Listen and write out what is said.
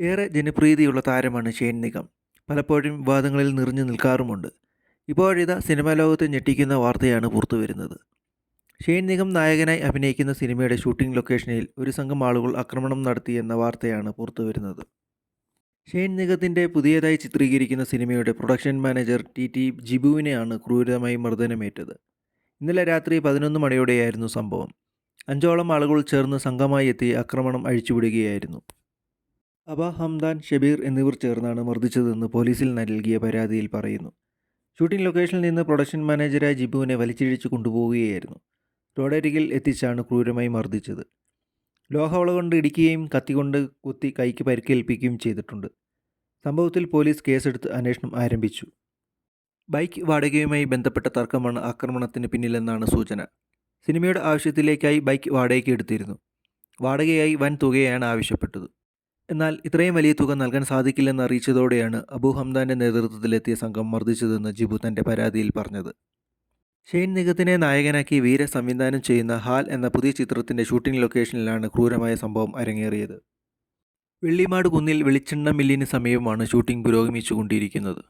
ഏറെ ജനപ്രീതിയുള്ള താരമാണ് ഷെയ്ൻ നിഗം. പലപ്പോഴും വിവാദങ്ങളിൽ നിറഞ്ഞു നിൽക്കാറുമുണ്ട്. ഇപ്പോഴിതാ സിനിമാ ലോകത്തെ ഞെട്ടിക്കുന്ന വാർത്തയാണ് പുറത്തുവരുന്നത്. ഷെയ്ൻ നിഗം നായകനായി അഭിനയിക്കുന്ന സിനിമയുടെ ഷൂട്ടിംഗ് ലൊക്കേഷനിൽ ഒരു സംഘം ആളുകൾ ആക്രമണം നടത്തിയെന്ന വാർത്തയാണ് പുറത്തുവരുന്നത്. ഷെയ്ൻ നിഗത്തിന്റെ പുതിയതായി ചിത്രീകരിക്കുന്ന സിനിമയുടെ പ്രൊഡക്ഷൻ മാനേജർ ടി ടി ജിബുവിനെയാണ് ക്രൂരമായി മർദ്ദനമേറ്റത്. ഇന്നലെ രാത്രി പതിനൊന്ന് മണിയോടെയായിരുന്നു സംഭവം. അഞ്ചോളം ആളുകൾ ചേർന്ന് സംഘമായി എത്തി ആക്രമണം അഴിച്ചുവിടുകയായിരുന്നു. അബ ഹംദാൻ ഷബീർ എന്നിവർ ചേർന്നാണ് മർദ്ദിച്ചതെന്ന് പോലീസിൽ നൽകിയ പരാതിയിൽ പറയുന്നു. ഷൂട്ടിംഗ് ലൊക്കേഷനിൽ നിന്ന് പ്രൊഡക്ഷൻ മാനേജരായ ജിബുവിനെ വലിച്ചിഴിച്ച് കൊണ്ടുപോവുകയായിരുന്നു. റോഡരികിൽ എത്തിച്ചാണ് ക്രൂരമായി മർദ്ദിച്ചത്. ലോഹവള കൊണ്ട് ഇടിക്കുകയും കത്തികൊണ്ട് കുത്തി കൈക്ക് പരിക്കേൽപ്പിക്കുകയും ചെയ്തിട്ടുണ്ട്. സംഭവത്തിൽ പോലീസ് കേസെടുത്ത് അന്വേഷണം ആരംഭിച്ചു. ബൈക്ക് വാടകയുമായി ബന്ധപ്പെട്ട തർക്കമാണ് ആക്രമണത്തിന് പിന്നിലെന്നാണ് സൂചന. സിനിമയുടെ ആവശ്യത്തിലേക്കായി ബൈക്ക് വാടകയ്ക്ക് എടുത്തിരുന്നു. വാടകയായി വൻ തുകയാണ് ആവശ്യപ്പെട്ടത്. എന്നാൽ ഇത്രയും വലിയ തുക നൽകാൻ സാധിക്കില്ലെന്ന് അറിയിച്ചതോടെയാണ് അബു ഹംദാന്റെ നേതൃത്വത്തിലെത്തിയ സംഘം മർദ്ദിച്ചതെന്ന് ജിബു തന്റെ പരാതിയിൽ പറഞ്ഞത്. ഷെയ്ൻ നിഗത്തിനെ നായകനാക്കി വീര സംവിധാനം ചെയ്യുന്ന ഹാൽ എന്ന പുതിയ ചിത്രത്തിന്റെ ഷൂട്ടിംഗ് ലൊക്കേഷനിലാണ് ക്രൂരമായ സംഭവം അരങ്ങേറിയത്. വെള്ളിമാട് കുന്നിൽ വെളിച്ചെണ്ണ മില്ലിന് സമീപമാണ് ഷൂട്ടിംഗ് പുരോഗമിച്ചുകൊണ്ടിരിക്കുന്നത്.